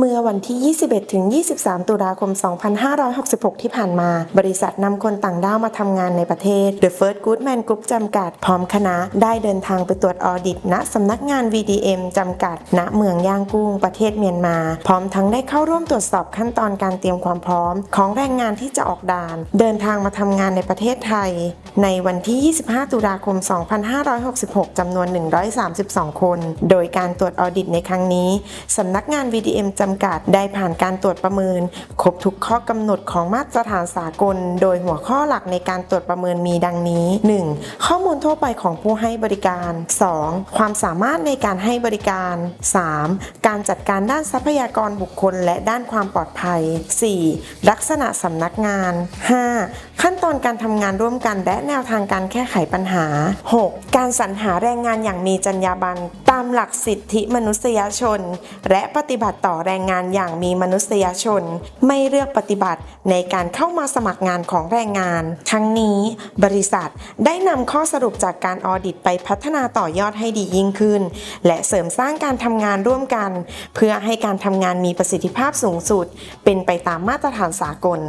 เมื่อวันที่ 21 ถึง 23 ตุลาคม 2566 ที่ผ่านมา บริษัทนำคนต่างด้าวมาทำงานในประเทศ The First Goodman Group จำกัดพร้อมคณะ ได้เดินทางไปตรวจออดิตณสำนักงาน VDM จำกัด ณ เมืองย่างกุ้ง ประเทศเมียนมา พร้อมทั้งได้เข้าร่วมตรวจสอบขั้นตอนการเตรียมความพร้อม ของแรงงานที่จะออกด่าน เดินทางมาทำงานในประเทศไทย ในวันที่ 25 ตุลาคม 2566จำนวน 132 คน โดยการตรวจออดิตในครั้งนี้สำนักงาน VDM จำกัดได้ผ่านการตรวจประเมิน ครบทุกข้อกำหนดของมาตรฐานสากล โดยหัวข้อหลักในการตรวจประเมินมีดังนี้ 1. ข้อมูลทั่วไปของผู้ให้บริการ 2. ความสามารถในการให้บริการ 3. การจัดการด้านทรัพยากรบุคคล และด้านความปลอดภัย 4. ลักษณะสำนักงาน 5. ขั้นตอนการทำงานร่วมกันและแนวทางการแก้ไขปัญหา 6. การสรรหาแรงงานอย่างมีจรรยาบรรณตามหลักสิทธิมนุษยชน และปฏิบัติต่อแรงรงงานอย่างมีมนุษยชน ไม่เลือกปฏิบัติในการเข้ามาสมัครงานของแรงงาน ทั้งนี้บริษัทได้นำข้อสรุปจากการออดิตไปพัฒนาต่อยอดให้ดียิ่งขึ้น และเสริมสร้างการทำงานร่วมกัน เพื่อให้การทำงานมีประสิทธิภาพสูงสุด เป็นไปตามมาตรฐานสากล